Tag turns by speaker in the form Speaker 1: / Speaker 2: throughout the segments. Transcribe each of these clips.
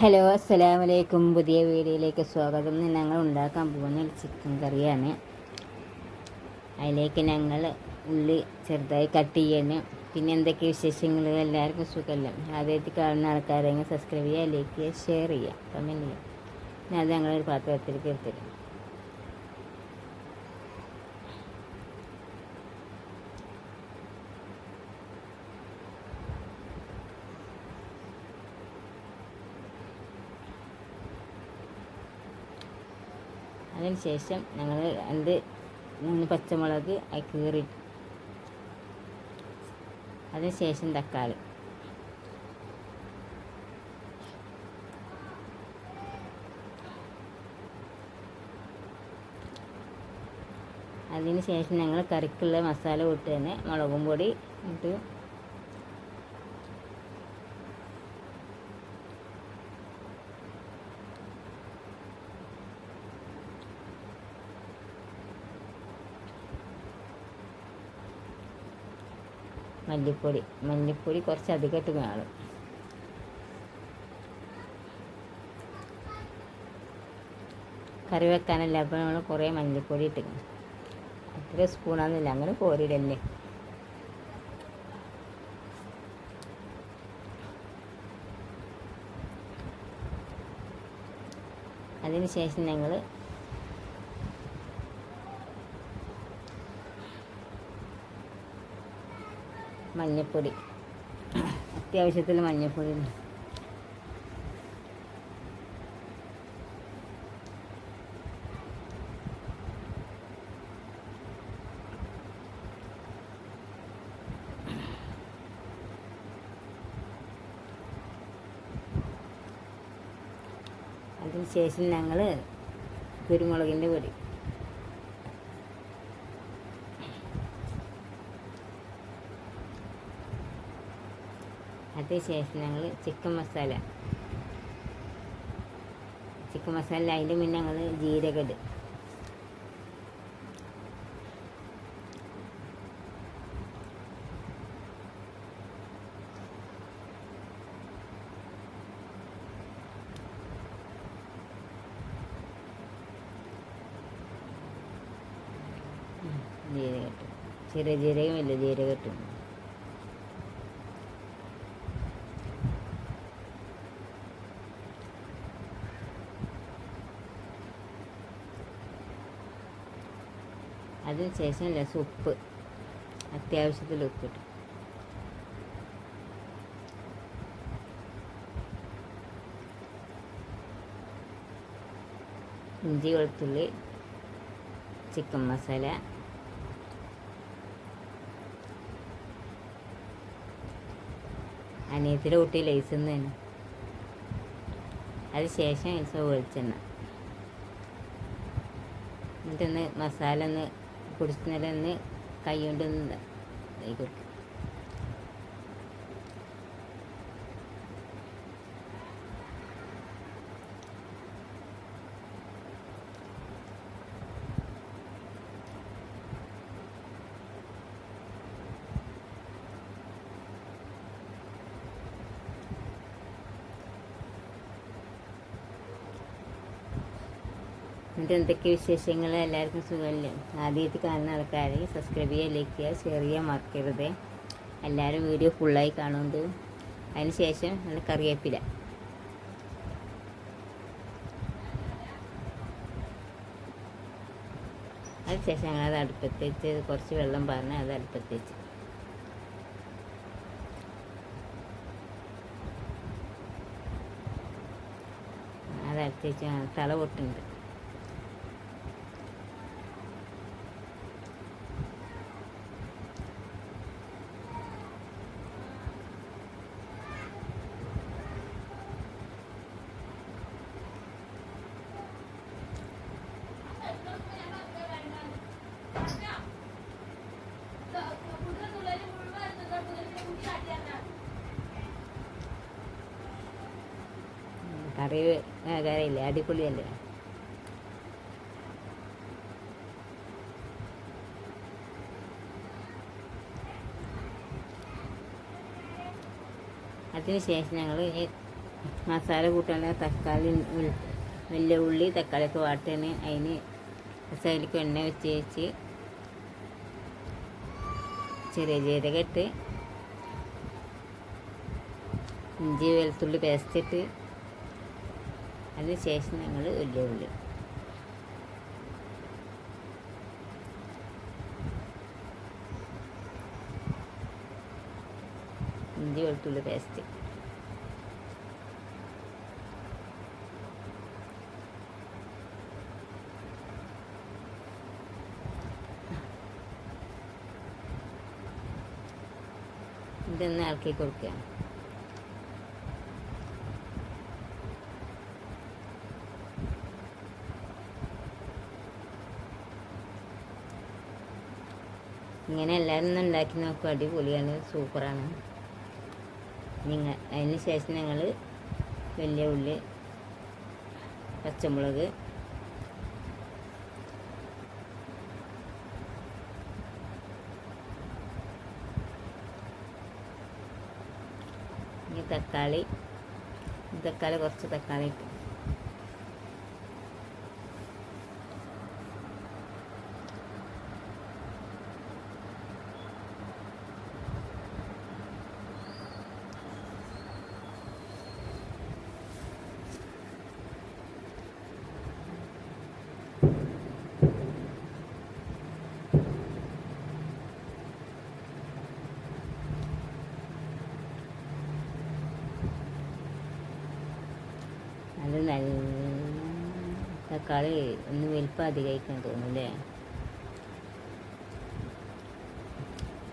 Speaker 1: Hello അസ്സലാമു അലൈക്കും പുതിയ വീഡിയോയിലേക്ക് സ്വാഗതം. ഞങ്ങൾ ഉണ്ടാക്കാൻ പോകുന്ന ചിക്കൻ കറിയാണ്. അതിലേക്ക് ഞങ്ങൾ ഉള്ളി ചെറുതായി കട്ട് ചെയ്യണം. പിന്നെ എന്തൊക്കെ വിശേഷങ്ങൾ എല്ലാവർക്കും സുഖമല്ല? ആദ്യമായിട്ട് കാണുന്ന ആൾക്കാരെങ്കിൽ സബ്സ്ക്രൈബ് ചെയ്യുക ലൈക്ക് ചെയ്യുക ഷെയർ ചെയ്യുക കമന്റ് ചെയ്യുക. ഞാൻ അത് ഞങ്ങളൊരു പാത്രത്തിലേക്ക് എടുത്തിരും അതിന് ശേഷം ഞങ്ങൾ രണ്ട് മൂന്ന് പച്ചമുളക് അത് കീറി. അതിന് ശേഷം തക്കാളി. അതിന് ശേഷം ഞങ്ങൾ കറിക്കുള്ള മസാല ഇട്ട് തന്നെ മുളകും പൊടി ഇട്ട് മല്ലിപ്പൊടി. മല്ലിപ്പൊടി കുറച്ച് അധികം ഇട്ട് കാണും കറി വെക്കാനല്ല അപ്പോൾ നമ്മൾ കുറേ മല്ലിപ്പൊടി ഇട്ട് അത്ര സ്പൂണാന്നില്ല അങ്ങനെ കോരിയിടല്ലേ അതിന് ശേഷം ഞങ്ങൾ മഞ്ഞൾപ്പൊടി അത്യാവശ്യത്തിൽ മഞ്ഞൾപ്പൊടി. അതിന് ശേഷം ഞങ്ങൾ കുരുമുളകിന്റെ പൊടി അതിന് ശേഷം ഞങ്ങൾ ചിക്കൻ മസാല. ചിക്കൻ മസാല അതിന്റെ മുന്നേ ഞങ്ങൾ ജീരകം ഇടും ജീരകം ഇട്ടു ചെറിയ ജീരകം വലിയ ജീരകം ഇട്ടു അതിന് ശേഷം ലേശം ഉപ്പ് അത്യാവശ്യത്തിൽ ഉപ്പിട്ടു ഇഞ്ചി വെളുത്തുള്ളി ചിക്കൻ മസാല. അനിയത്തിന്റെ കുട്ടി ശേഷം ഇസ വെളിച്ചെണ്ണ. എന്നിട്ടൊന്ന് മസാല ഒന്ന് പൊടിച്ചിട്ട് ഒന്ന് കൈ കൊണ്ട് കൊടുക്കും. എന്നിട്ട് എന്തൊക്കെ വിശേഷങ്ങൾ? എല്ലാവർക്കും സുഖമല്ലേ? ആദ്യമായിട്ട് കാണുന്ന ആൾക്കാരെ സബ്സ്ക്രൈബ് ചെയ്യുക ലൈക്ക് ചെയ്യുക ഷെയർ ചെയ്യാൻ മറക്കരുത്. എല്ലാവരും വീഡിയോ ഫുള്ളായി കാണുന്നുണ്ട്. അതിന് ശേഷം നല്ല കറിവേപ്പില. അതിന് ശേഷം ഞങ്ങളത് അടുപ്പത്ത് വെച്ച് കുറച്ച് വെള്ളം പറഞ്ഞ് അത് അടുപ്പത്ത് വെച്ച് അത് അടുത്ത് വെച്ച് തള പൊട്ടുണ്ട് കറി കറിയില്ലേ അടിപൊളിയല്ലേ അതിനുശേഷം ഞങ്ങൾ ഈ മസാല കൂട്ടാനുള്ള തക്കാളി വലിയ ഉള്ളി തക്കാളിയൊക്കെ വാട്ടാണ്. അതിന് സൈഡിലേക്ക് എണ്ണ വെച്ച് വെച്ച് ചെറിയ ജീരകം ഇട്ട് ഇഞ്ചി വെളുത്തുള്ളി പേസ്റ്റ് ഇട്ട് അതിന് ശേഷം ഞങ്ങൾ വലിയ ഉള്ളി ഇഞ്ചി വെളുത്തുള്ളി പേസ്റ്റ് ഇതൊന്ന് ഇളക്കി കൊടുക്കുക ഇങ്ങനെ എല്ലാവരും ഒന്ന് ഉണ്ടാക്കി നോക്കും അടിപൊളിയാണ് സൂപ്പറാണ്. നിങ്ങൾ അതിന് ശേഷം ഞങ്ങൾ വലിയ ഉള്ളി പച്ചമുളക് ഇനി തക്കാളി തക്കാളി കുറച്ച് തക്കാളി ഇട്ട് അത് നല്ല തക്കാളി ഒന്ന് വലിപ്പം അധികമായിക്കാൻ തോന്നുന്നു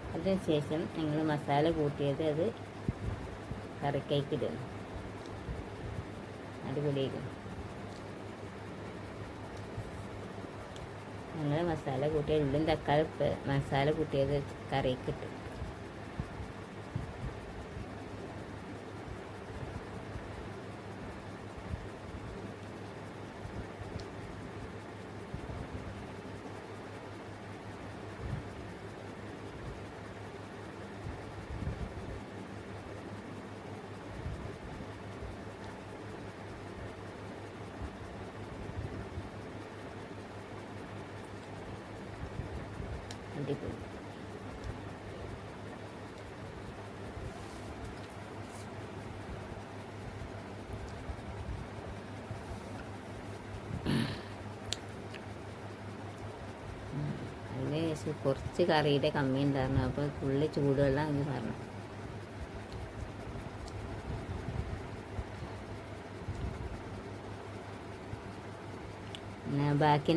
Speaker 1: അതിന് ശേഷം നിങ്ങൾ മസാല കൂട്ടിയത് അത് കറിക്കൈക്ക് ഇടണം അടിപൊളിയായിരിക്കും ഞങ്ങൾ മസാല കൂട്ടിയ ഉള്ളും തക്കാളി മസാല കൂട്ടിയത് കറിക്ക് ഇട്ടു അടിപൊളി അതിന് ശേഷം കുറച്ച് കറിയുടെ കമ്മി ഉണ്ടായിരുന്നു അപ്പോൾ ഫുള്ള് ചൂടുവെള്ളം അങ്ങ് പറഞ്ഞു ബാക്കി